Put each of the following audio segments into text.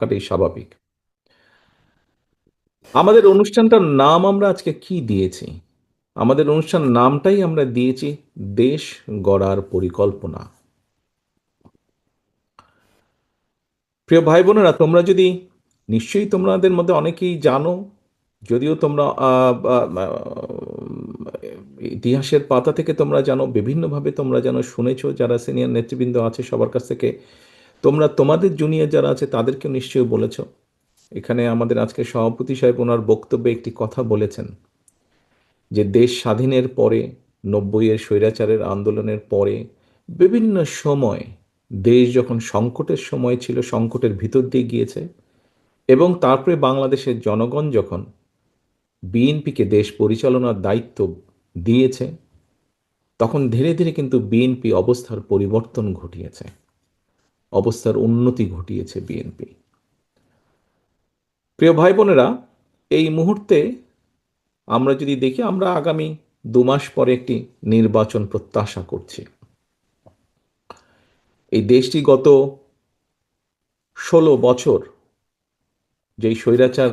থাকাটাই স্বাভাবিক। আমাদের অনুষ্ঠানটার নাম আমরা আজকে কি দিয়েছি? আমাদের অনুষ্ঠান নামটাই আমরা দিয়েছি দেশ গড়ার পরিকল্পনা। প্রিয় ভাই বোনেরা তোমরা যদি, নিশ্চয়ই তোমাদের মধ্যে অনেকেই জানো, যদিও তোমরা ইতিহাসের পাতা থেকে তোমরা জানো, বিভিন্নভাবে তোমরা জানো শুনেছো, যারা সিনিয়র নেতৃবৃন্দ আছে সবার কাছ থেকে তোমরা তোমাদের জুনিয়র যারা আছে তাদেরকে নিশ্চয়ই বলেছ। এখানে আমাদের আজকে সভাপতি সাহেব ওনার বক্তব্যে একটি কথা বলেছেন যে, দেশ স্বাধীনের পরে, নব্বইয়ের স্বৈরাচারের আন্দোলনের পরে, বিভিন্ন সময় দেশ যখন সংকটের সময় ছিল, সংকটের ভিতর দিয়ে গিয়েছে, এবং তারপরে বাংলাদেশের জনগণ যখন বিএনপিকে দেশ পরিচালনার দায়িত্ব দিয়েছে, তখন ধীরে ধীরে কিন্তু বিএনপি অবস্থার পরিবর্তন ঘটিয়েছে। অবস্থার উন্নতি ঘটিয়েছে বিএনপি প্রিয় ভাই বোনেরা, এই মুহূর্তে আমরা যদি দেখি, আমরা আগামী দু মাস পরে একটি নির্বাচন প্রত্যাশা করছি। এই দেশটি গত ষোলো বছর যেই স্বৈরাচার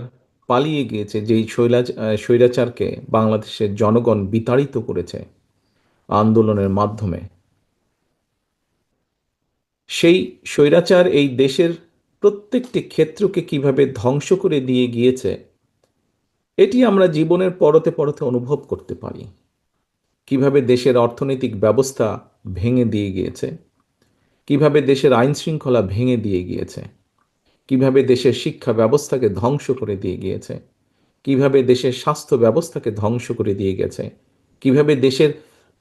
পালিয়ে গিয়েছে, যেই স্বৈরাচারকে বাংলাদেশের জনগণ বিতাড়িত করেছে আন্দোলনের মাধ্যমে সেই স্বৈরাচার এই দেশের প্রত্যেকটি ক্ষেত্রকে কীভাবে ধ্বংস করে দিয়ে গিয়েছে, এটি আমরা জীবনের পরতে পরতে অনুভব করতে পারি। কীভাবে দেশের অর্থনৈতিক ব্যবস্থা ভেঙে দিয়ে গিয়েছে, কীভাবে দেশের আইন শৃঙ্খলা ভেঙে দিয়ে গিয়েছে, কীভাবে দেশের শিক্ষা ব্যবস্থাকে ধ্বংস করে দিয়ে গিয়েছে, কীভাবে দেশের স্বাস্থ্য ব্যবস্থাকে ধ্বংস করে দিয়ে গেছে, কীভাবে দেশের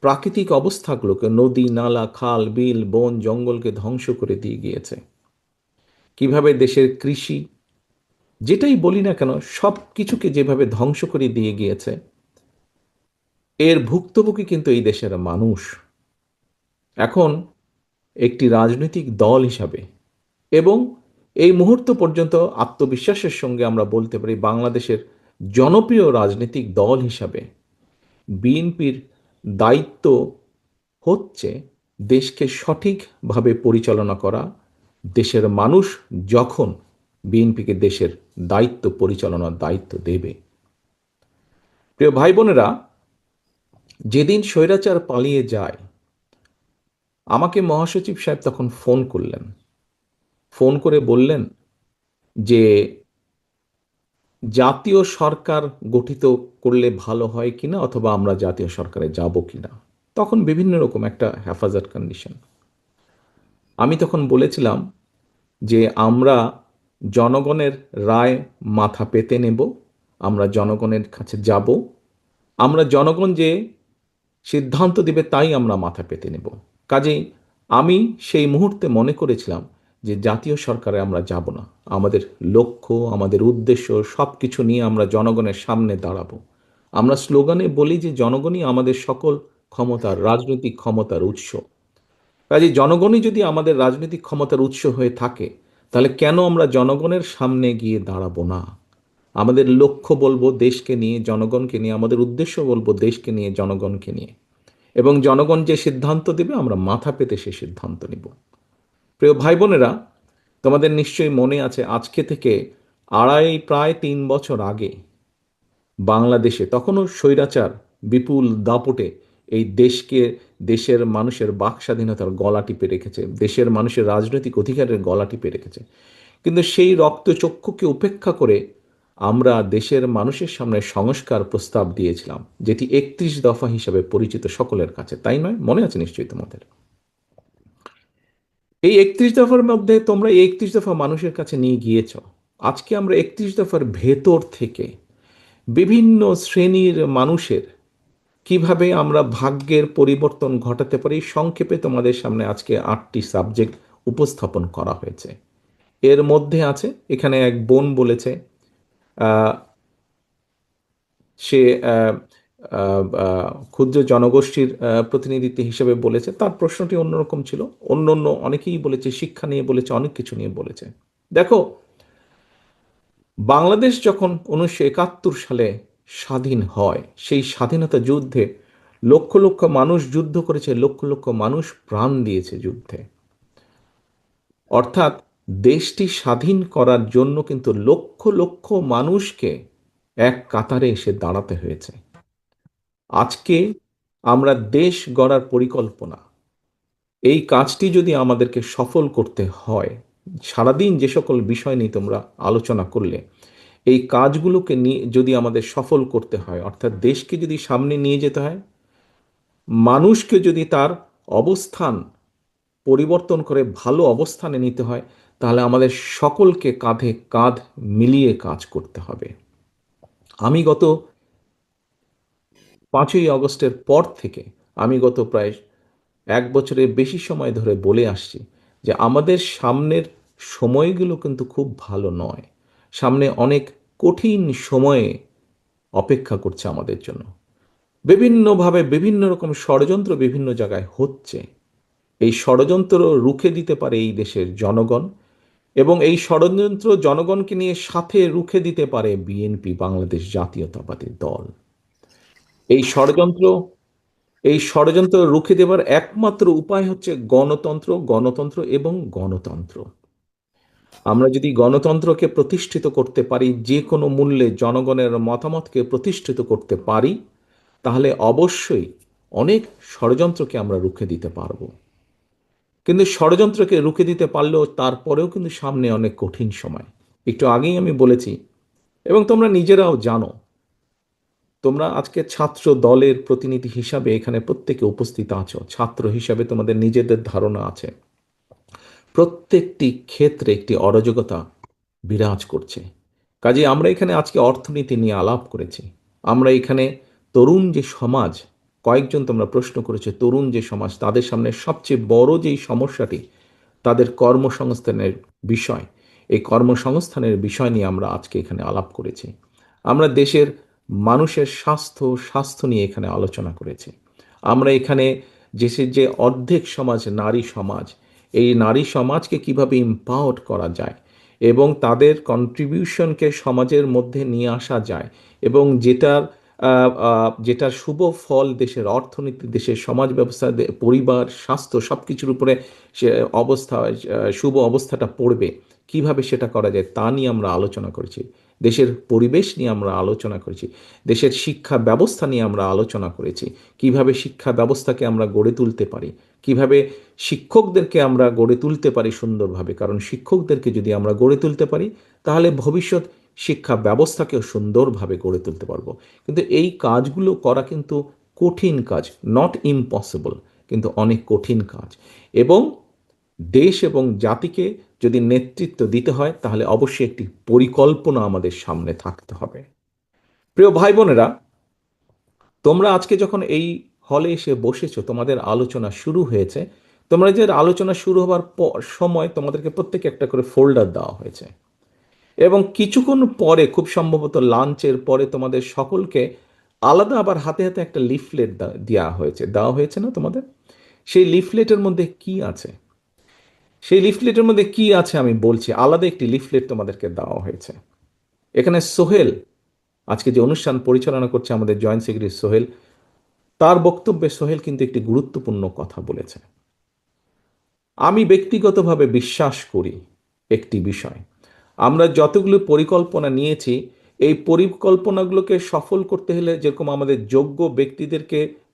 প্রাকৃতিক অবস্থাগুলোকে নদী, নালা, খাল, বিল, বন, জঙ্গলকে ধ্বংস করে দিয়ে গিয়েছে। কীভাবে দেশের কৃষি, যেটাই বলি না কেন সব কিছুকে যেভাবে ধ্বংস করে দিয়ে গিয়েছে, এর ভুক্তভোগী কিন্তু এই দেশের মানুষ। এখন একটি রাজনৈতিক দল হিসাবে এবং এই মুহূর্ত পর্যন্ত আত্মবিশ্বাসের সঙ্গে আমরা বলতে পারি বাংলাদেশের জনপ্রিয় রাজনৈতিক দল হিসাবে। বিএনপির দায়িত্ব হচ্ছে দেশকে সঠিকভাবে পরিচালনা করা। দেশের মানুষ যখন বিএনপিকে দেশের দায়িত্ব, পরিচালনার দায়িত্ব দেবে। প্রিয় ভাই বোনেরা যেদিন স্বৈরাচার পালিয়ে যায়, আমাকে মহাসচিব সাহেব তখন ফোন করলেন। ফোন করে বললেন যে জাতীয় সরকার গঠিত করলে ভালো হয় কিনা অথবা আমরা জাতীয় সরকারে যাব কিনা? তখন বিভিন্ন রকম একটা হেফাজত কন্ডিশন আমি তখন বলেছিলাম যে আমরা জনগণের রায় মাথা পেতে নেব, আমরা জনগণের কাছে যাব, আমরা জনগণ যে সিদ্ধান্ত দিবে তাই আমরা মাথা পেতে নেব। কাজেই আমি সেই মুহূর্তে মনে করেছিলাম যে জাতীয় সরকারে আমরা যাব না। আমাদের লক্ষ্য, আমাদের উদ্দেশ্য সব কিছু নিয়ে আমরা জনগণের সামনে দাঁড়াবো। আমরা স্লোগানে বলি যে জনগণই আমাদের সকল ক্ষমতার রাজনৈতিক ক্ষমতার উৎস। কাজে জনগণই যদি আমাদের রাজনৈতিক ক্ষমতার উৎস হয়ে থাকে, তাহলে কেন আমরা জনগণের সামনে গিয়ে দাঁড়াবো না? আমাদের লক্ষ্য বলব দেশকে নিয়ে, জনগণকে নিয়ে, আমাদের উদ্দেশ্য বলব দেশকে নিয়ে, জনগণকে নিয়ে। এবং জনগণ যে সিদ্ধান্ত দেবে, আমরা মাথা পেতে সে সিদ্ধান্ত নিব। প্রিয় ভাই বোনেরা তোমাদের নিশ্চয়ই মনে আছে আজকে থেকে আড়াই, প্রায় তিন বছর আগে বাংলাদেশে তখনও স্বৈরাচার বিপুল দাপটে এই দেশকে দেশের মানুষের বাক স্বাধীনতার গলা টিপে রেখেছে, দেশের মানুষের রাজনৈতিক অধিকারের গলা টিপে রেখেছে। কিন্তু সেই রক্তচক্ষুকে উপেক্ষা করে আমরা দেশের মানুষের সামনে সংস্কার প্রস্তাব দিয়েছিলাম, যেটি একত্রিশ দফা হিসাবে পরিচিত সকলের কাছে। তাই নয়? মনে আছে নিশ্চয়ই তোমাদের? এই একত্রিশ দফার মধ্যে তোমরা এই একত্রিশ দফা মানুষের কাছে নিয়ে গিয়েছ। আজকে আমরা একত্রিশ দফার ভেতর থেকে বিভিন্ন শ্রেণির মানুষের কীভাবে আমরা ভাগ্যের পরিবর্তন ঘটাতে পারি, সংক্ষেপে তোমাদের সামনে আজকে আটটি সাবজেক্ট উপস্থাপন করা হয়েছে। এর মধ্যে আছে, এখানে এক বোন বলেছে সে ক্ষুদ্র জনগোষ্ঠীর প্রতিনিধিত্ব হিসেবে বলেছে। তার প্রশ্নটি অন্যরকম ছিল। অন্য অন্য অনেকেই বলেছে, শিক্ষা নিয়ে বলেছে, অনেক কিছু নিয়ে বলেছে। দেখো, বাংলাদেশ যখন উনিশশো একাত্তর সালে স্বাধীন হয়, সেই স্বাধীনতা যুদ্ধে লক্ষ লক্ষ মানুষ যুদ্ধ করেছে, লক্ষ লক্ষ মানুষ প্রাণ দিয়েছে যুদ্ধে। অর্থাৎ দেশটি স্বাধীন করার জন্য কিন্তু লক্ষ লক্ষ মানুষকে এক কাতারে এসে দাঁড়াতে হয়েছে। আজকে আমরা দেশ গড়ার পরিকল্পনা। এই কাজটি যদি আমাদেরকে সফল করতে হয়, সারাদিন যে সকল বিষয় নিয়ে তোমরা আলোচনা করলে, এই কাজগুলোকে নিয়ে যদি আমাদের সফল করতে হয়, অর্থাৎ দেশকে যদি সামনে নিয়ে যেতে হয়, মানুষকে যদি তার অবস্থান পরিবর্তন করে ভালো অবস্থানে নিতে হয়, তাহলে আমাদের সকলকে কাঁধে কাঁধ মিলিয়ে কাজ করতে হবে। আমি গত পাঁচই আগস্টের পর থেকে আমি গত প্রায় এক বছরের বেশি সময় ধরে বলে আসছি যে আমাদের সামনের সময়গুলো কিন্তু খুব ভালো নয়। সামনে অনেক কঠিন সময়ে অপেক্ষা করছে আমাদের জন্য। বিভিন্নভাবে বিভিন্ন রকম ষড়যন্ত্র বিভিন্ন জায়গায় হচ্ছে। এই ষড়যন্ত্র রুখে দিতে পারে এই দেশের জনগণ এবং এই ষড়যন্ত্র জনগণকে নিয়ে সাথে রুখে দিতে পারে বিএনপি, বাংলাদেশ জাতীয়তাবাদী দল। এই ষড়যন্ত্র এই ষড়যন্ত্র রুখে দেবার একমাত্র উপায় হচ্ছে গণতন্ত্র গণতন্ত্র এবং গণতন্ত্র। আমরা যদি গণতন্ত্রকে প্রতিষ্ঠিত করতে পারি, যে কোনো মূল্যে জনগণের মতামতকে প্রতিষ্ঠিত করতে পারি, তাহলে অবশ্যই অনেক ষড়যন্ত্রকে আমরা রুখে দিতে পারব। কিন্তু ষড়যন্ত্রকে রুখে দিতে পারলেও তারপরেও কিন্তু সামনে অনেক কঠিন সময়। একটু আগেই আমি বলেছি, এবং তোমরা নিজেরাও জানো তোমরা আজকে ছাত্র দলের প্রতিনিধি হিসাবে এখানে প্রত্যেকে উপস্থিত আছো। ছাত্র হিসাবে তোমাদের নিজেদের ধারণা আছে। প্রত্যেকটি ক্ষেত্রে একটি অরাজকতা বিরাজ করছে। কাজে আমরা এখানে আজকে অর্থনীতি নিয়ে আলাপ করেছি। আমরা এখানে তরুণ যে সমাজ, কয়েকজন তোমরা প্রশ্ন করেছ, তরুণ যে সমাজ, তাদের সামনে সবচেয়ে বড় যেই সমস্যাটি, তাদের কর্মসংস্থানের বিষয়। এই কর্মসংস্থানের বিষয় নিয়ে আমরা আজকে এখানে আলাপ করেছি। আমরা দেশের মানুষের স্বাস্থ্য স্বাস্থ্য নিয়ে এখানে আলোচনা করেছি। আমরা এখানে দেশের যে অর্ধেক সমাজ নারী সমাজ, এই নারী সমাজকে কীভাবে ইম্পাওয়ার করা যায় এবং তাদের কন্ট্রিবিউশনকে সমাজের মধ্যে নিয়ে আসা যায় এবং যেটার যেটার শুভ ফল দেশের অর্থনীতি, দেশের সমাজ ব্যবস্থা, পরিবার, স্বাস্থ্য সব কিছুর উপরে সে অবস্থা শুভ অবস্থাটা পড়বে। কীভাবে সেটা করা যায় তা নিয়ে আমরা আলোচনা করেছি। দেশের পরিবেশ নিয়ে আমরা আলোচনা করেছি। দেশের শিক্ষা ব্যবস্থা নিয়ে আমরা আলোচনা করেছি। কীভাবে শিক্ষা ব্যবস্থাকে আমরা গড়ে তুলতে পারি? কীভাবে শিক্ষকদেরকে আমরা গড়ে তুলতে পারি সুন্দরভাবে? কারণ শিক্ষকদেরকে যদি আমরা গড়ে তুলতে পারি, তাহলে ভবিষ্যৎ শিক্ষা ব্যবস্থাকেও সুন্দরভাবে গড়ে তুলতে পারব। কিন্তু এই কাজগুলো করা কিন্তু কঠিন কাজ নট ইম্পসিবল কিন্তু অনেক কঠিন কাজ। এবং দেশ এবং জাতিকে যদি নেতৃত্ব দিতে হয়, তাহলে অবশ্যই একটি পরিকল্পনা আমাদের সামনে থাকতে হবে। প্রিয় ভাই বোনেরা তোমরা আজকে যখন এই হলে এসে বসেছো, তোমাদের আলোচনা শুরু হয়েছে। তোমরা যে আলোচনা শুরু হবার সময় তোমাদেরকে প্রত্যেকে একটা করে ফোল্ডার দেওয়া হয়েছে। এবং কিছুক্ষণ পরে, খুব সম্ভবত লাঞ্চের পরে তোমাদের সকলকে আলাদা আবার হাতে হাতে একটা লিফলেট দেওয়া হয়েছে। দেওয়া হয়েছে না তোমাদের? সেই লিফলেটের মধ্যে কি আছে? সেই লিফলেটের মধ্যে কি আছে আমি বলছি। আলাদা একটি লিফলেট তোমাদেরকে দেওয়া হয়েছে। এখানে সোহেল, আজকে যে অনুষ্ঠান পরিচালনা করছে আমাদের জয়েন্ট সেক্রেটারি সোহেল, তার বক্তব্যে সোহেল কিন্তু একটি গুরুত্বপূর্ণ কথা বলেছে। আমি ব্যক্তিগতভাবে বিশ্বাস করি একটি বিষয়। আমরা যতগুলো পরিকল্পনা নিয়েছি, এই পরিকল্পনাগুলোকে সফল করতে হলে যেরকম আমাদের যোগ্য ব্যক্তিদেরকে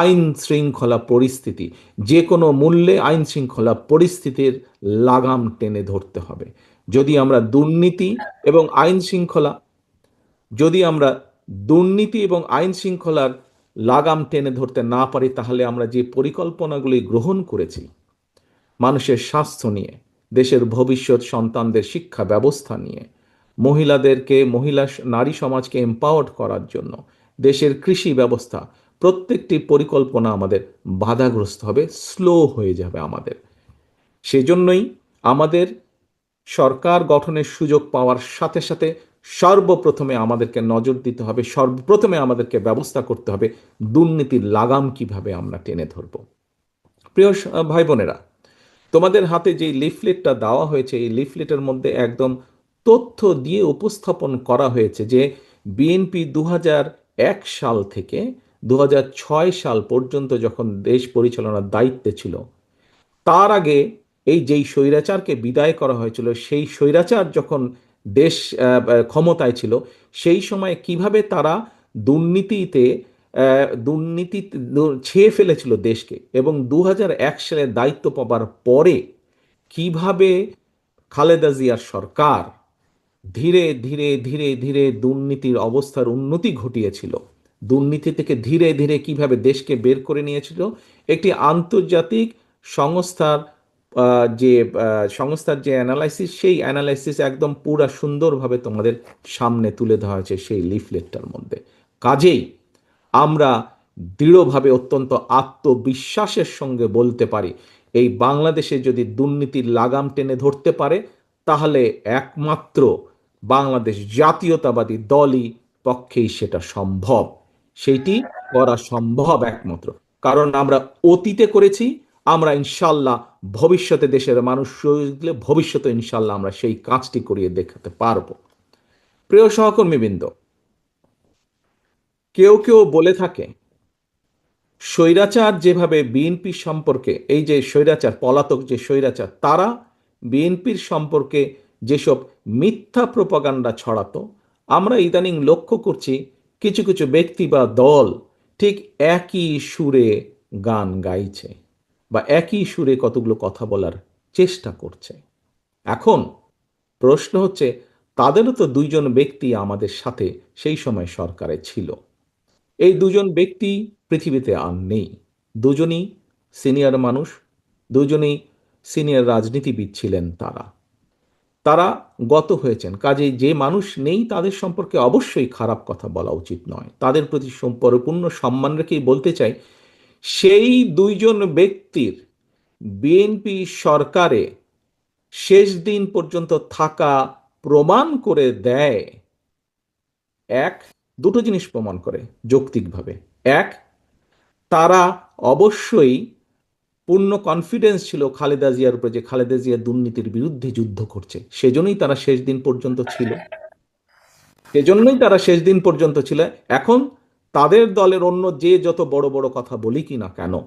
আইন শৃঙ্খলা পরিস্থিতি, যে কোনো মূল্যে আইন শৃঙ্খলা পরিস্থিতির লাগাম টেনে ধরতে হবে। যদি আমরা দুর্নীতি এবং আইন শৃঙ্খলা, যদি আমরা দুর্নীতি এবং আইন শৃঙ্খলার লাগাম টেনে ধরতে না পারি, তাহলে আমরা যে পরিকল্পনাগুলি গ্রহণ করেছি, মানুষের স্বাস্থ্য নিয়ে, দেশের ভবিষ্যৎ সন্তানদের শিক্ষা ব্যবস্থা নিয়ে, মহিলাদেরকে, মহিলা নারী সমাজকে এম্পাওয়ার্ড করার জন্য, দেশের কৃষি ব্যবস্থা প্রত্যেকটি পরিকল্পনা আমাদের বাধাগ্রস্ত হবে স্লো হয়ে যাবে আমাদের। সেজন্যই আমাদের সরকার গঠনের সুযোগ পাওয়ার সাথে সাথে সর্বপ্রথমে আমাদেরকে নজর দিতে হবে, সর্বপ্রথমে আমাদেরকে ব্যবস্থা করতে হবে দুর্নীতির লাগাম কীভাবে আমরা টেনে ধরব। প্রিয় ভাই বোনেরা, তোমাদের হাতে যে লিফলেটটা দেওয়া হয়েছে, এই লিফলেটের মধ্যে একদম তথ্য দিয়ে উপস্থাপন করা হয়েছে যে, বিএনপি দু এক সাল থেকে দু হাজার ছয় সাল পর্যন্ত যখন দেশ পরিচালনার দায়িত্বে ছিল, তার আগে এই যেই স্বৈরাচারকে বিদায় করা হয়েছিল, সেই স্বৈরাচার যখন দেশ ক্ষমতায় ছিল, সেই সময় কীভাবে তারা দুর্নীতিতে দুর্নীতি ছেয়ে ফেলেছিল দেশকে এবং দু হাজার এক সালে দায়িত্ব পাবার পরে কীভাবে খালেদা জিয়ার সরকার ধীরে ধীরে ধীরে ধীরে দুর্নীতির অবস্থার উন্নতি ঘটিয়েছিল দুর্নীতি থেকে ধীরে ধীরে কীভাবে দেশকে বের করে নিয়েছিল, একটি আন্তর্জাতিক সংস্থার যে সংস্থার যে অ্যানালাইসিস সেই অ্যানালাইসিস একদম পুরা সুন্দরভাবে তোমাদের সামনে তুলে ধরা হয়েছে সেই লিফলেটটার মধ্যে। কাজেই আমরা দৃঢ়ভাবে অত্যন্ত আত্মবিশ্বাসের সঙ্গে বলতে পারি, এই বাংলাদেশে যদি দুর্নীতির লাগাম টেনে ধরতে পারে, তাহলে একমাত্র বাংলাদেশ জাতীয়তাবাদী দলই পক্ষেই সেটা সম্ভব। সেইটি করা সম্ভব একমাত্র। কারণ আমরা অতীতে করেছি, আমরা ইনশাল্লাহ ভবিষ্যতে দেশের মানুষ ভবিষ্যতে ইনশাল্লাহ আমরা সেই কাজটি করিয়ে দেখাতে পারব। প্রিয় সহকর্মীবৃন্দ, কেউ কেউ বলে থাকে, স্বৈরাচার যেভাবে বিএনপি সম্পর্কে, এই যে স্বৈরাচার, পলাতক যে স্বৈরাচার, তারা বিএনপির সম্পর্কে যেসব মিথ্যা প্রপাগান্ডা ছড়াতো, আমরা ইদানিং লক্ষ্য করছি কিছু কিছু ব্যক্তি বা দল ঠিক একই সুরে গান গাইছে বা একই সুরে কতগুলো কথা বলার চেষ্টা করছে। এখন প্রশ্ন হচ্ছে, তাদেরও তো দুইজন ব্যক্তি আমাদের সাথে সেই সময় সরকারে ছিল। এই দুজন ব্যক্তি পৃথিবীতে আর নেই। দুজনই সিনিয়র মানুষ, দুজনেই সিনিয়র রাজনীতিবিদ ছিলেন তারা। তারা গত হয়েছেন। কাজে যে মানুষ নেই তাদের সম্পর্কে অবশ্যই খারাপ কথা বলা উচিত নয়। তাদের প্রতি পরিপূর্ণ সম্মান রেখেই বলতে চাই, সেই দুইজন ব্যক্তির বিএনপি সরকারে শেষ দিন পর্যন্ত থাকা প্রমাণ করে দেয়, এক, দুটো জিনিস প্রমাণ করে যৌক্তিকভাবে। এক, তারা অবশ্যই পূর্ণ কনফিডেন্স ছিল খালেদা জিয়ার উপরে যে খালেদা জিয়া দুর্নীতির বিরুদ্ধে যুদ্ধ করছে। সেজন্যই তারা শেষ দিন পর্যন্ত ছিল। সেজন্যই তারা শেষ দিন পর্যন্ত ছিল। এখন তাদের দলের অন্য যে যত বড় বড় কথা বলি কি না কেন?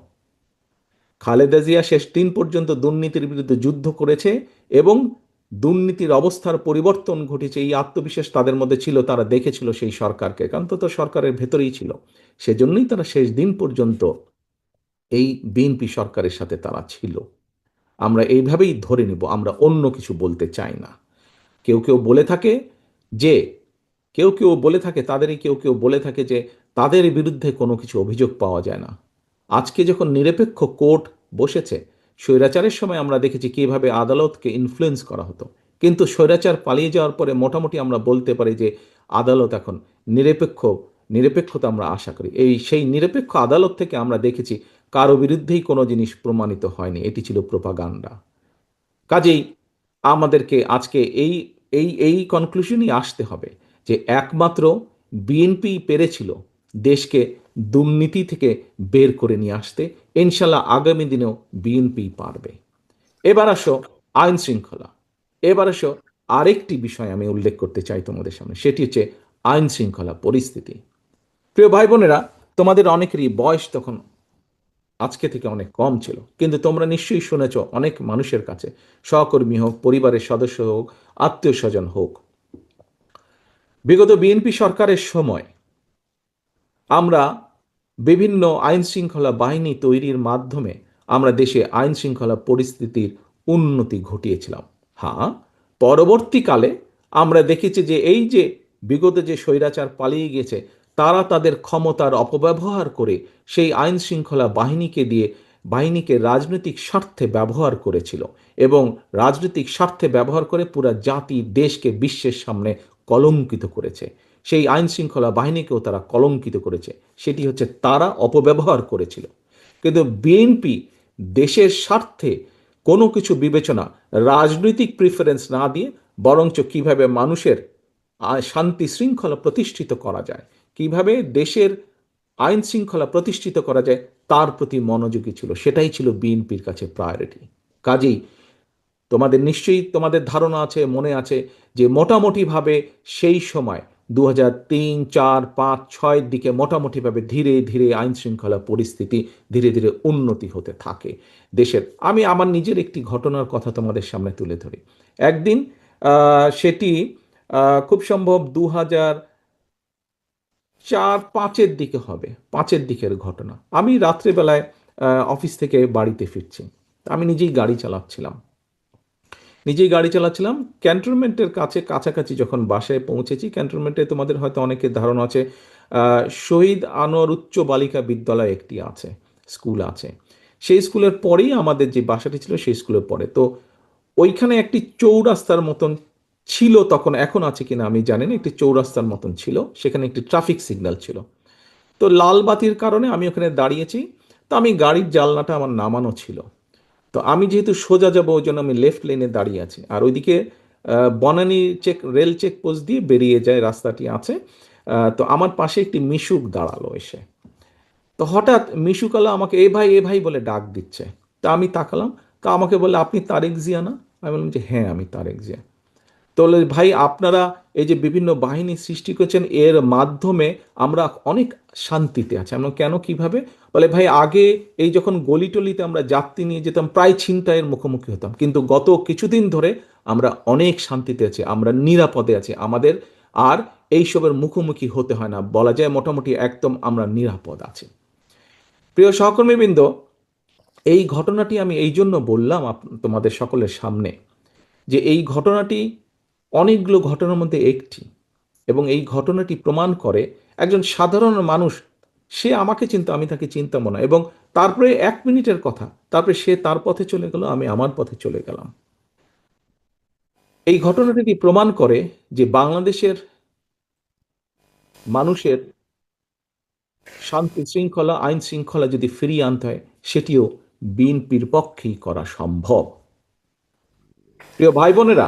খালেদা জিয়া শেষ দিন পর্যন্ত দুর্নীতির বিরুদ্ধে যুদ্ধ করেছে এবং দুর্নীতির অবস্থার পরিবর্তন ঘটেছে, এই আত্মবিশ্বাস তাদের মধ্যে ছিল, তারা দেখেছিল সেই সরকারকে। কারণ তো সরকারের ভেতরেই ছিল। সেজন্যই তারা শেষ দিন পর্যন্ত এই বিএনপি সরকারের সাথে তারা ছিল। আমরা এইভাবেই ধরে নেব, আমরা অন্য কিছু বলতে চাই না। কেউ কেউ বলে থাকে যে, কেউ কেউ বলে থাকে, তাদেরই কেউ কেউ বলে থাকে যে, তাদের বিরুদ্ধে কোনো কিছু অভিযোগ পাওয়া যায় না। আজকে যখন নিরপেক্ষ কোর্ট বসেছে, স্বৈরাচারের সময় আমরা দেখেছি কীভাবে আদালতকে ইনফ্লুয়েন্স করা হতো। কিন্তু স্বৈরাচার পালিয়ে যাওয়ার পরে মোটামুটি আমরা বলতে পারি যে, আদালত এখন নিরপেক্ষ, নিরপেক্ষতা আমরা আশা করি। এই সেই নিরপেক্ষ আদালত থেকে আমরা দেখেছি কারও বিরুদ্ধেই কোনো জিনিস প্রমাণিত হয়নি। এটি ছিল প্রোপাগান্ডা। কাজেই আমাদেরকে আজকে এই এই এই কনক্লুশনই আসতে হবে যে একমাত্র বিএনপি পেরেছিল দেশকে দুর্নীতি থেকে বের করে নিয়ে আসতে। ইনশাল্লাহ আগামী দিনেও বিএনপি পারবে। এবার আসো আইন শৃঙ্খলা। এবার আসো আরেকটি বিষয় আমি উল্লেখ করতে চাই তোমাদের সামনে। সেটি হচ্ছে আইন শৃঙ্খলা পরিস্থিতি। প্রিয় ভাই বোনেরা তোমাদের অনেকেরই বয়স তখন আজকে থেকে অনেক কম ছিল। কিন্তু তোমরা নিশ্চয়ই শুনেছ, অনেক মানুষের কাছে, সহকর্মী হোক, পরিবারের সদস্য হোক আত্মীয় স্বজন হোক। বিগত বিএনপি সরকারের সময় আমরা বিভিন্ন আইন শৃঙ্খলা বাহিনী তৈরির মাধ্যমে আমরা দেশে আইন শৃঙ্খলা পরিস্থিতির উন্নতি ঘটিয়েছিলাম। হ্যাঁ পরবর্তীকালে আমরা দেখেছি যে এই যে বিগত যে স্বৈরাচার পালিয়ে গেছে তারা তাদের ক্ষমতার অপব্যবহার করে সেই আইন শৃঙ্খলা বাহিনীকে দিয়ে বাহিনীকে রাজনৈতিক স্বার্থে ব্যবহার করেছিল এবং রাজনৈতিক স্বার্থে ব্যবহার করে পুরা জাতি দেশকে বিশ্বের সামনে কলঙ্কিত করেছে। সেই আইন শৃঙ্খলা বাহিনীকেও তারা কলঙ্কিত করেছে। সেটি হচ্ছে তারা অপব্যবহার করেছিল। কিন্তু বিএনপি দেশের স্বার্থে কোনো কিছু বিবেচনা, রাজনৈতিক প্রিফারেন্স না দিয়ে বরঞ্চ কীভাবে মানুষের শান্তি শৃঙ্খলা প্রতিষ্ঠিত করা যায় কীভাবে দেশের আইন শৃঙ্খলা প্রতিষ্ঠিত করা যায়, তার প্রতি মনোযোগী ছিল। সেটাই ছিল বিএনপির কাছে প্রায়োরিটি কাজেই তোমাদের নিশ্চয়ই তোমাদের ধারণা আছে, মনে আছে যে মোটামুটিভাবে সেই সময় দু হাজার তিন, চার, পাঁচ, ছয়ের দিকে মোটামুটিভাবে ধীরে ধীরে আইন শৃঙ্খলা পরিস্থিতি ধীরে ধীরে উন্নতি হতে থাকে দেশের। আমি আমার নিজের একটি ঘটনার কথা তোমাদের সামনে তুলে ধরি। একদিন সেটি খুব সম্ভব দু হাজার চার পাঁচের দিকে হবে, পাঁচের দিকের ঘটনা। আমি রাত্রেবেলায় অফিস থেকে বাড়িতে ফিরছি। আমি নিজেই গাড়ি চালাচ্ছিলাম। নিজেই গাড়ি চালাচ্ছিলাম। ক্যান্টনমেন্টের কাছে, কাছাকাছি যখন বাসায় পৌঁছেছি, ক্যান্টনমেন্টে তোমাদের হয়তো অনেকের ধারণা আছে শহীদ আনোয়ার উচ্চ বালিকা বিদ্যালয় একটি আছে, স্কুল আছে। সেই স্কুলের পরেই আমাদের যে বাসাটি ছিল, সেই স্কুলের পরে। তো ওইখানে একটি চৌরাস্তার মতন ছিল তখন, এখন আছে কিনা আমি জানি না, একটি চৌরাস্তার মতন ছিল, সেখানে একটি ট্রাফিক সিগন্যাল ছিল। তো লাল বাতির কারণে আমি ওখানে দাঁড়িয়েছি, তো আমি গাড়ির জালনাটা আমার নামানো ছিল। তো আমি যেহেতু সোজা যাব, ওই জন্য আমি লেফট লেনে দাঁড়িয়ে আছি। আর ওইদিকে Banani check rail check post দিয়ে বেরিয়ে যায়, রাস্তাটি আছে। তো আমার পাশে একটি মিশুক দাঁড়াল এসে। তো হঠাৎ মিশুকালা আমাকে, এ ভাই এ ভাই বলে ডাক দিচ্ছে। তা আমি তাকালাম, তা আমাকে বলে আপনি তারেক জিয়া না? আমি বললাম যে হ্যাঁ আমি তারেক জিয়া। তাহলে ভাই আপনারা এই যে বিভিন্ন বাহিনী সৃষ্টি করেছেন, এর মাধ্যমে আমরা অনেক শান্তিতে আছি। আমরা কেন, কীভাবে? বলে ভাই, আগে এই যখন গলিটলিতে আমরা যাত্রী নিয়ে যেতাম, প্রায় ছিনতাইয়ের মুখোমুখি হতাম। কিন্তু গত কিছুদিন ধরে আমরা অনেক শান্তিতে আছি, আমরা নিরাপদে আছি। আমাদের আর এইসবের মুখোমুখি হতে হয় না, বলা যায় মোটামুটি একদম আমরা নিরাপদ আছি। প্রিয় সহকর্মীবৃন্দ, এই ঘটনাটি আমি এই জন্য বললাম তোমাদের সকলের সামনে যে এই ঘটনাটি অনেকগুলো ঘটনার মধ্যে একটি। এবং এই ঘটনাটি প্রমাণ করে একজন সাধারণ মানুষ, সে আমাকে চিন্তা, আমি তাকে চিন্তা মনে এবং তারপরে এক মিনিটের কথা, তারপরে সে তার পথে চলে গেল, আমি আমার পথে চলে গেলাম। এই ঘটনাটি প্রমাণ করে যে বাংলাদেশের মানুষের শান্তি শৃঙ্খলা আইন শৃঙ্খলা যদি ফিরিয়ে আনতে হয়, সেটিও বিএনপির পক্ষেই করা সম্ভব। প্রিয় ভাই বোনেরা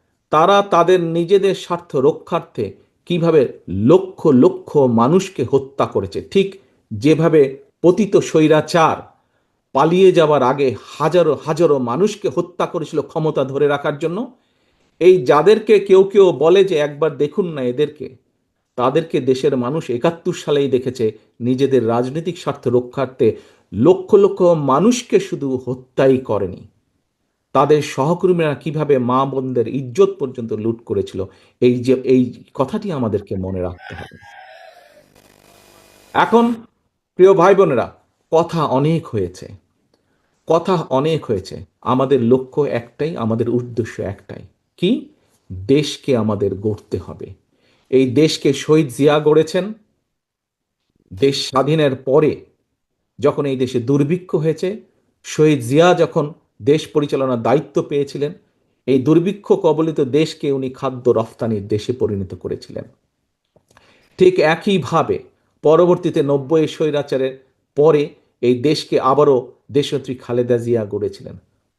তারা তাদের নিজেদের স্বার্থ রক্ষার্থে কীভাবে লক্ষ লক্ষ মানুষকে হত্যা করেছে, ঠিক যেভাবে পতিত স্বৈরাচার পালিয়ে যাওয়ার আগে হাজারো হাজারো মানুষকে হত্যা করেছিল ক্ষমতা ধরে রাখার জন্য। এই যাদেরকে কেউ কেউ বলে যে একবার দেখুন না এদেরকে, তাদেরকে দেশের মানুষ একাত্তর সালেই দেখেছে নিজেদের রাজনৈতিক স্বার্থ রক্ষার্থে লক্ষ লক্ষ মানুষকে শুধু হত্যাই করেনি। তাদের সহকর্মীরা কীভাবে মা বোনদের ইজ্জত পর্যন্ত লুট করেছিল, এই যে, এই কথাটি আমাদেরকে মনে রাখতে হবে। এখন, প্রিয় ভাই বোনেরা কথা অনেক হয়েছে। কথা অনেক হয়েছে। আমাদের লক্ষ্য একটাই, আমাদের উদ্দেশ্য একটাই। কি? দেশকে আমাদের গড়তে হবে। এই দেশকে শহীদ জিয়া গড়েছেন। দেশ স্বাধীনের পরে যখন এই দেশে দুর্ভিক্ষ হয়েছে, শহীদ জিয়া যখন দেশ পরিচালনার দায়িত্ব পেয়েছিলেন। এই দুর্ভিক্ষ কবলিত দেশকে উনি খাদ্য রফতানির দেশে পরিণত করেছিলেন। ঠিক একইভাবে পরবর্তীতে নব্বই স্বৈরাচারের পরে এই দেশকে আবারও দেশনেত্রী খালেদা জিয়া গড়েছিলেন।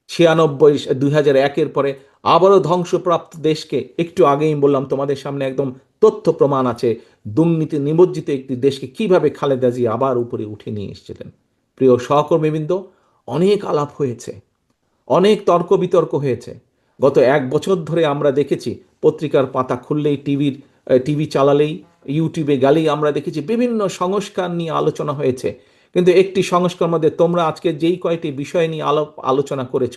ছিয়ানব্বই, দুই হাজার একের পরে আবারও ধ্বংসপ্রাপ্ত দেশকে একটু আগেই বললাম, তোমাদের সামনে একদম তথ্য প্রমাণ আছে, দুর্নীতি নিমজ্জিত একটি দেশকে কীভাবে খালেদা জিয়া আবার উপরে উঠে নিয়ে এসেছিলেন। প্রিয় সহকর্মীবৃন্দ, অনেক আলাপ হয়েছে। অনেক তর্ক বিতর্ক হয়েছে। গত এক বছর ধরে আমরা দেখেছি, পত্রিকার পাতা খুললেই, টিভির টিভি চালালেই, ইউটিউবে গেলেই আমরা দেখেছি বিভিন্ন সংস্কার নিয়ে আলোচনা হয়েছে। কিন্তু একটি সংস্কার মধ্যে তোমরা আজকে যেই কয়টি বিষয় নিয়ে আলো, আলোচনা করেছ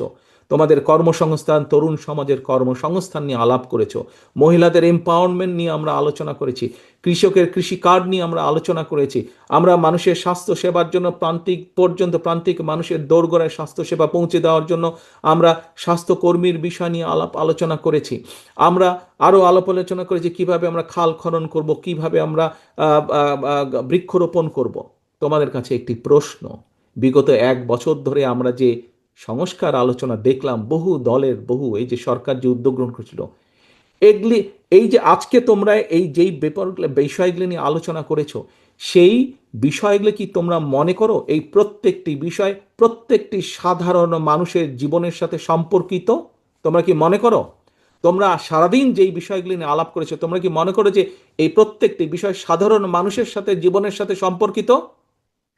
তোমাদের কর্মসংস্থান, তরুণ সমাজের কর্মসংস্থান নিয়ে আলাপ করেছ। মহিলাদের এম্পাওয়ারমেন্ট নিয়ে আমরা আলোচনা করেছি। কৃষকের কৃষি কার্ড নিয়ে আমরা আলোচনা করেছি। আমরা মানুষের স্বাস্থ্য সেবার জন্য প্রান্তিক পর্যন্ত প্রান্তিক মানুষের দোরগোড়ায় স্বাস্থ্য সেবা পৌঁছে দেওয়ার জন্য আমরা স্বাস্থ্যকর্মীর বিষয় নিয়ে আলাপ আলোচনা করেছি। আমরা আরও আলাপ আলোচনা করেছি কীভাবে আমরা খাল খনন করব, কীভাবে আমরা বৃক্ষরোপণ করব। তোমাদের কাছে একটি প্রশ্ন। বিগত এক বছর ধরে আমরা যে সংস্কার আলোচনা দেখলাম, বহু দলের, বহু, এই যে সরকার যে উদ্যোগ গ্রহণ করেছিল। এগুলি, এই যে আজকে তোমরা এই যেই ব্যাপারগুলো বিষয়গুলি নিয়ে আলোচনা করেছ, সেই বিষয়গুলো কি তোমরা মনে করো? এই প্রত্যেকটি বিষয়, প্রত্যেকটি সাধারণ মানুষের জীবনের সাথে সম্পর্কিত? তোমরা কি মনে করো? তোমরা সারাদিন যেই বিষয়গুলি নিয়ে আলাপ করেছ, তোমরা কি মনে করো যে এই প্রত্যেকটি বিষয় সাধারণ মানুষের সাথে, জীবনের সাথে সম্পর্কিত?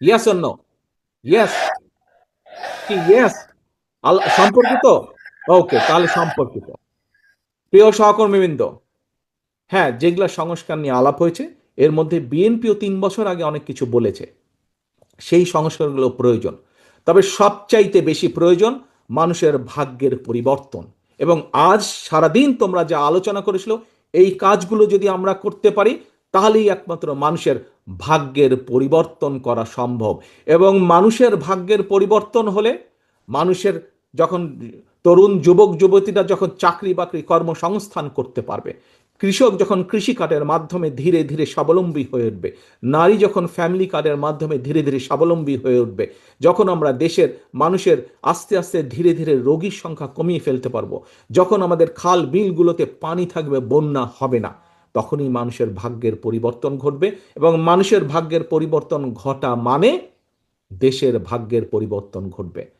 ইয়াস অন্য ইয়েস কি ইয়েস সম্পর্কিত? ওকে তাহলে সম্পর্কিত। প্রিয় সহকর্মীবৃন্দ হ্যাঁ যেগুলা সংস্কার নিয়ে আলাপ হয়েছে, এর মধ্যে বিএনপিও তিন বছর আগে অনেক কিছু বলেছে। সেই সংস্কারগুলো প্রয়োজন। তবে সবচাইতে বেশি প্রয়োজন মানুষের ভাগ্যের পরিবর্তন। এবং আজ সারাদিন তোমরা যা আলোচনা করেছিল, এই কাজগুলো যদি আমরা করতে পারি, তাহলেই একমাত্র মানুষের ভাগ্যের পরিবর্তন করা সম্ভব। এবং মানুষের ভাগ্যের পরিবর্তন হলে মানুষের যখন তরুণ যুবক, যুবতীরা যখন চাকরি বাকরি কর্মসংস্থান করতে পারবে, কৃষক যখন কৃষি কার্ডের মাধ্যমে ধীরে ধীরে স্বাবলম্বী হয়ে উঠবে, নারী যখন ফ্যামিলি কার্ডের মাধ্যমে ধীরে ধীরে স্বাবলম্বী হয়ে উঠবে, যখন আমরা দেশের মানুষের আস্তে আস্তে ধীরে ধীরে রোগীর সংখ্যা কমিয়ে ফেলতে পারব, যখন আমাদের খাল বিলগুলোতে পানি থাকবে, বন্যা হবে না, তখনই মানুষের ভাগ্যের পরিবর্তন ঘটবে এবং মানুষের ভাগ্যের পরিবর্তন ঘটা মানে দেশের ভাগ্যের পরিবর্তন ঘটবে।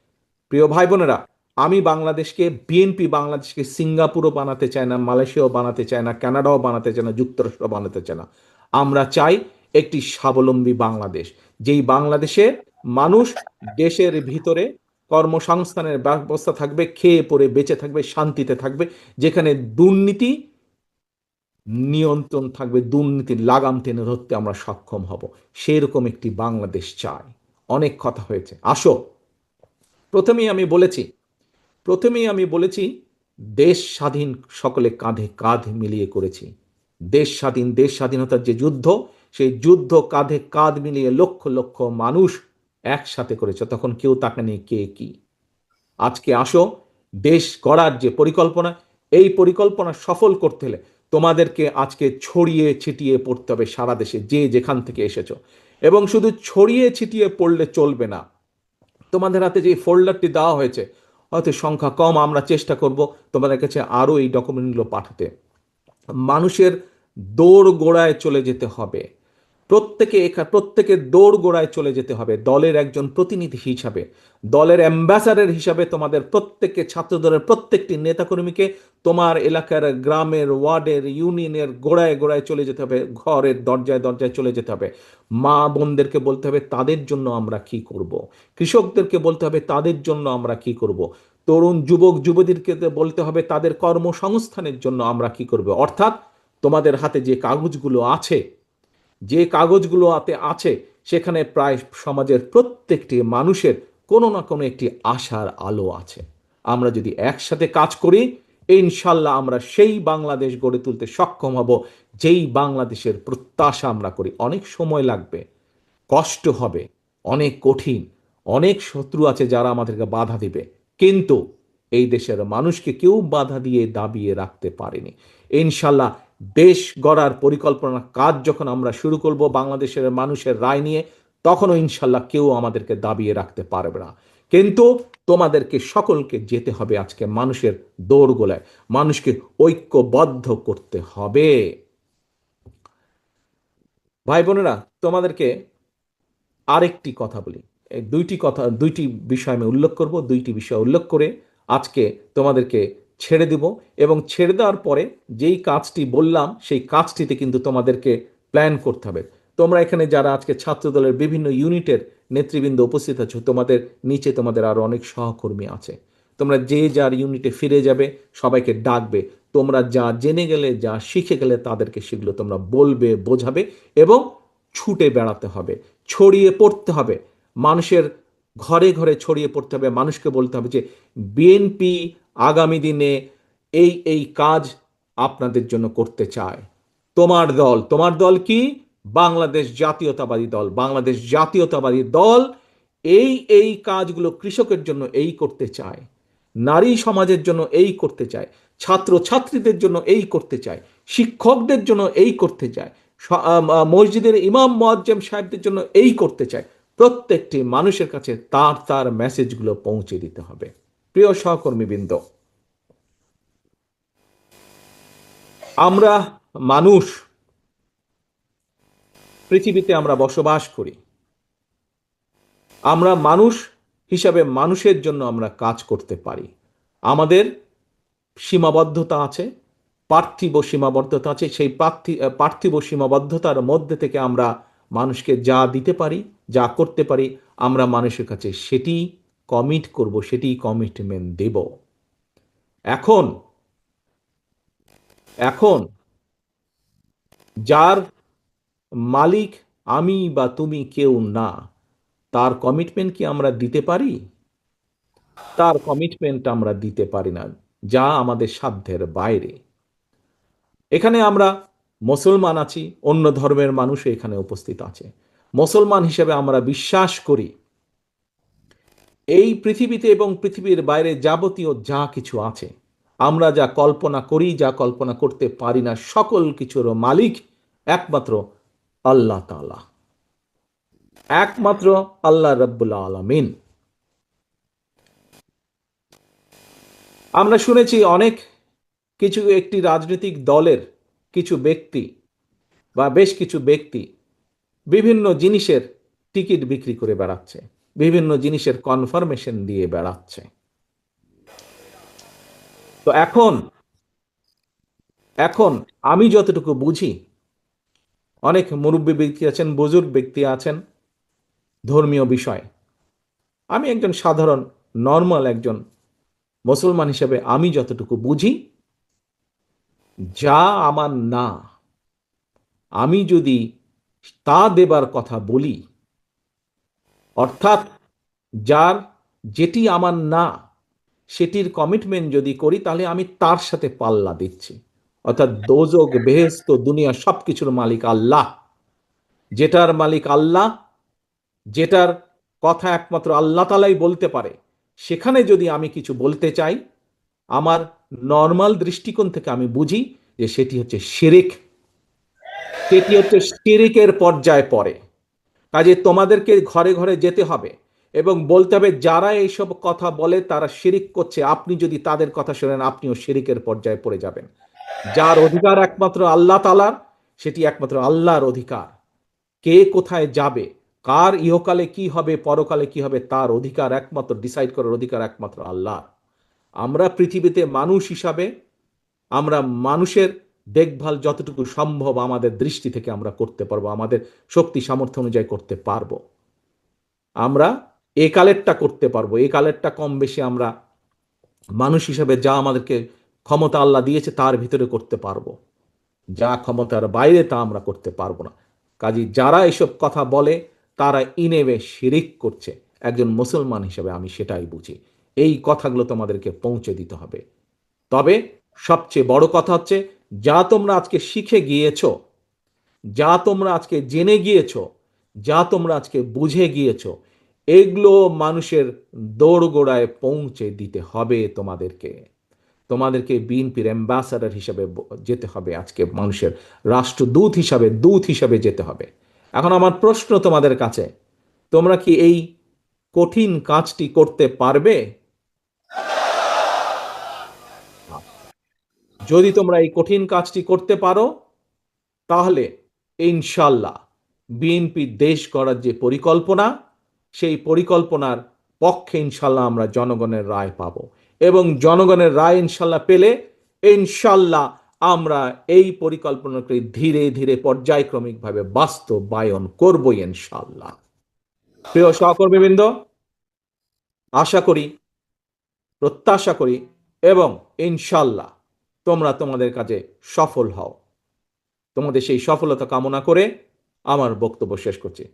প্রিয় ভাই বোনেরা আমি বাংলাদেশকে, বিএনপি বাংলাদেশকে সিঙ্গাপুরও বানাতে চায় না, মালয়েশিয়াও বানাতে চায় না, কানাডাও বানাতে চায় না যুক্তরাষ্ট্র বানাতে চায় না। আমরা চাই একটি স্বাবলম্বী বাংলাদেশ, যেই বাংলাদেশে মানুষ দেশের ভিতরে কর্মসংস্থানের ব্যবস্থা থাকবে, খেয়ে পরে বেঁচে থাকবে, শান্তিতে থাকবে, যেখানে দুর্নীতি নিয়ন্ত্রণ থাকবে, দুর্নীতির লাগাম টেনে ধরতে আমরা সক্ষম হব। সেরকম একটি বাংলাদেশ চাই। অনেক কথা হয়েছে। আসো। প্রথমেই আমি বলেছি, প্রথমেই আমি বলেছি দেশ স্বাধীন সকলে কাঁধে কাঁধ মিলিয়ে করেছি। দেশ স্বাধীন, দেশ স্বাধীনতার যে যুদ্ধ, সেই যুদ্ধ কাঁধে কাঁধ মিলিয়ে লক্ষ লক্ষ মানুষ একসাথে করেছে। তখন কেউ তাকে নিয়ে কে কি? আজকে আসো, দেশ গড়ার যে পরিকল্পনা, এই পরিকল্পনা সফল করতে হলে তোমাদেরকে আজকে ছড়িয়ে ছিটিয়ে পড়তে হবে সারা দেশে, যে যেখান থেকে এসেছ। এবং শুধু ছড়িয়ে ছিটিয়ে পড়লে চলবে না তোমাদের হাতে যে ফোল্ডারটি দেওয়া হয়েছে হয়তো সংখ্যা কম, আমরা চেষ্টা করব তোমাদের কাছে আরও এই ডকুমেন্টগুলো পাঠাতে। মানুষের দৌড় গোড়ায় চলে যেতে হবে। প্রত্যেকে এখানে প্রত্যেকে দৌড় গোড়ায় চলে যেতে হবে। দলের একজন প্রতিনিধি হিসাবে, দলের অ্যাম্বাসাডার হিসাবে তোমাদের প্রত্যেককে ছাত্র দলের প্রত্যেকটি নেতাকর্মীকে তোমার এলাকার গ্রামের ওয়ার্ডের, ইউনিয়নের গোড়ায় গোড়ায় চলে যেতে হবে, ঘরের দরজায় দরজায় চলে যেতে হবে মা বোনদেরকে বলতে হবে, তাদের জন্য আমরা কি করব। কৃষকদেরকে বলতে হবে, তাদের জন্য আমরা কি করব। তরুণ যুবক যুবতীদেরকে বলতে হবে, তাদের কর্মসংস্থানের জন্য আমরা কি করব অর্থাৎ তোমাদের হাতে যে কাগজগুলো আছে, যে কাগজগুলো হাতে আছে, সেখানে প্রায় সমাজের প্রত্যেকটি মানুষের কোনো না কোনো একটি আশার আলো আছে আমরা যদি একসাথে কাজ করি ইনশাল্লাহ আমরা সেই বাংলাদেশ গড়ে তুলতে সক্ষম হব, যেই বাংলাদেশের প্রত্যাশা আমরা করি। অনেক সময় লাগবে, কষ্ট হবে, অনেক কঠিন, অনেক শত্রু আছে যারা আমাদেরকে বাধা দিবে, কিন্তু এই দেশের মানুষকে কেউ বাধা দিয়ে দাবিয়ে রাখতে পারেনি। ইনশাল্লাহ দেশ গড়ার পরিকল্পনা কাজ যখন আমরা শুরু করব বাংলাদেশের মানুষের রায় নিয়ে, তখনও ইনশাল্লাহ কেউ আমাদেরকে দাবিয়ে রাখতে পারবে না। কিন্তু তোমাদেরকে সকলকে যেতে হবে আজকে মানুষের দৌড়গোলায় মানুষকে ঐক্যবদ্ধ করতে হবে। ভাই বোনেরা, তোমাদেরকে আরেকটি কথা বলি। এই দুইটি কথা, দুইটি বিষয় আমি উল্লেখ করব, দুইটি বিষয় উল্লেখ করে আজকে তোমাদেরকে ছেড়ে দেব এবং ছেড়ে দেওয়ার পরে যেই কাজটি বললাম, সেই কাজটিতে কিন্তু তোমাদেরকে প্ল্যান করতে হবে। তোমরা এখানে যারা আজকে ছাত্রদলের বিভিন্ন ইউনিটের নেতৃবৃন্দ উপস্থিত আছো, তোমাদের নিচে তোমাদের আরও অনেক সহকর্মী আছে। তোমরা যে যার ইউনিটে ফিরে যাবে, সবাইকে ডাকবে। তোমরা যা জেনে গেলে, যা শিখে গেলে, তাদেরকে সেগুলো তোমরা বলবে, বোঝাবে এবং ছুটে বেড়াতে হবে, ছড়িয়ে পড়তে হবে। মানুষের ঘরে ঘরে ছড়িয়ে পড়তে হবে, মানুষকে বলতে হবে যে, বিএনপি আগামী দিনে এই এই কাজ আপনাদের জন্য করতে চায়। তোমার দল তোমার দল কি? বাংলাদেশ জাতীয়তাবাদী দল, বাংলাদেশ জাতীয়তাবাদী দল এই এই কাজগুলো কৃষকের জন্য এই করতে চায়, নারী সমাজের জন্য এই করতে চায় ছাত্র ছাত্রীদের জন্য এই করতে চায়, শিক্ষকদের জন্য এই করতে চায় মসজিদের ইমাম মোয়াজ্জেম সাহেবদের জন্য এই করতে চায়, প্রত্যেকটি মানুষের কাছে তার তার মেসেজগুলো পৌঁছে দিতে হবে। প্রিয় সহকর্মীবৃন্দ, আমরা মানুষ পৃথিবীতে আমরা বসবাস করি। আমরা মানুষ হিসাবে মানুষের জন্য আমরা কাজ করতে পারি। আমাদের সীমাবদ্ধতা আছে, পার্থিব সীমাবদ্ধতা আছে, সেই পার্থি- পার্থিব সীমাবদ্ধতার মধ্যে থেকে আমরা মানুষকে যা দিতে পারি, যা করতে পারি, আমরা মানুষের কাছে সেটি কমিট করব, সেটি কমিটমেন্ট দেব। এখন এখন যার মালিক, আমি বা তুমি কেউ না। তার কমিটমেন্ট কি আমরা দিতে পারি? তার কমিটমেন্ট আমরা দিতে পারি না, যা আমাদের সাধ্যের বাইরে। এখানে আমরা মুসলমান আছি, অন্য ধর্মের মানুষও এখানে উপস্থিত আছে। মুসলমান হিসেবে আমরা বিশ্বাস করি, এই পৃথিবীতে এবং পৃথিবীর বাইরে যাবতীয় যা কিছু আছে। আমরা যা কল্পনা করি, যা কল্পনা করতে পারি না, সকল কিছুর মালিক একমাত্র আল্লাহ তাআলা। একমাত্র আল্লাহ রব্বুল আলমিন। আমরা শুনেছি অনেক কিছু একটি রাজনৈতিক দলের কিছু ব্যক্তি বা বেশ কিছু ব্যক্তি বিভিন্ন জিনিসের টিকিট বিক্রি করে বেড়াচ্ছে, বিভিন্ন জিনিসের কনফার্মেশন দিয়ে বেড়াচ্ছে। তো এখন এখন আমি যতটুকু বুঝি অনেক মুরব্বী ব্যক্তি আছেন, বুজুর্গ ব্যক্তি আছেন, ধর্মীয় বিষয়। আমি একজন সাধারণ নর্মাল একজন মুসলমান হিসেবে আমি যতটুকু বুঝি, যা আমার না, আমি যদি তা দেবার কথা বলি, অর্থাৎ যার যেটি আমার না, সেটির কমিটমেন্ট যদি করি, তাহলে আমি তার সাথে পাল্লা দিচ্ছি। অর্থাৎ দোজক বেহেস্ত দুনিয়া সবকিছুর মালিক আল্লাহ। যেটার মালিক আল্লাহ, যেটার কথা একমাত্র আল্লাহ তালাই বলতে পারে, সেখানে যদি আমি কিছু বলতে চাই, আমার নর্মাল দৃষ্টিকোণ থেকে আমি বুঝি যে সেটি হচ্ছে শিরিক। সেটি হচ্ছে শিরিকের পর্যায়ে পড়ে। কাজে তোমাদেরকে ঘরে ঘরে যেতে হবে এবং বলতে হবে, যারা এইসব কথা বলে তারা শিরিক করছে, আপনি যদি তাদের কথা শোনেন, আপনিও শিরিকের পর্যায়ে পড়ে যাবেন। যার অধিকার একমাত্র আল্লাহ তালার সেটি একমাত্র আল্লাহর অধিকার। কে কোথায় যাবে? কার ইহকালে কি হবে, পরকালে কি হবে, তার অধিকার একমাত্র ডিসাইড করার অধিকার একমাত্র আল্লাহ আমরা পৃথিবীতে মানুষ হিসাবে, আমরা মানুষের দেখভাল যতটুকু সম্ভব আমাদের দৃষ্টি থেকে আমরা করতে পারব, আমাদের শক্তি সামর্থ্য অনুযায়ী করতে পারব। আমরা এ কালেরটা করতে পারব, এ কালেরটা কম বেশি আমরা মানুষ হিসাবে যা আমাদেরকে ক্ষমতা আল্লাহ দিয়েছে, তার ভিতরে করতে পারব। যা ক্ষমতার বাইরে, তা আমরা করতে পারব না। কাজী যারা এসব কথা বলে, তারা ইনেবে শিরিক করছে। একজন মুসলমান হিসেবে আমি সেটাই বুঝি। এই কথাগুলো তোমাদেরকে পৌঁছে দিতে হবে। তবে সবচেয়ে বড় কথা হচ্ছে, যা তোমরা আজকে শিখে গিয়েছ, যা তোমরা আজকে জেনে গিয়েছো, যা তোমরা আজকে বুঝে গিয়েছো, এগুলো মানুষের দোরগোড়ায় পৌঁছে দিতে হবে তোমাদেরকে। তোমাদেরকে বিএনপির অ্যাম্বাসাডার হিসাবে যেতে হবে। আজকে মানুষের রাষ্ট্রদূত হিসাবে, দূত হিসাবে যেতে হবে। এখন আমার প্রশ্ন তোমাদের কাছে, তোমরা কি এই কঠিন কাজটি করতে পারবে? যদি তোমরা এই কঠিন কাজটি করতে পারো, তাহলে ইনশাল্লাহ বিএনপি দেশ গড়ার যে পরিকল্পনা, সেই পরিকল্পনার পক্ষে ইনশাল্লাহ আমরা জনগণের রায় পাব। এবং জনগণের রায় ইনশাল্লাহ পেলে ইনশাল্লাহ আমরা এই পরিকল্পনাকে ধীরে ধীরে পর্যায়ক্রমিকভাবে বাস্তবায়ন করবই ইনশাল্লাহ। প্রিয় সহকর্মীবৃন্দ, আশা করি, প্রত্যাশা করি এবং ইনশাল্লাহ তোমরা তোমাদের কাজে সফল হও। তোমাদের সেই সফলতা কামনা করে আমার বক্তব্য শেষ করছি।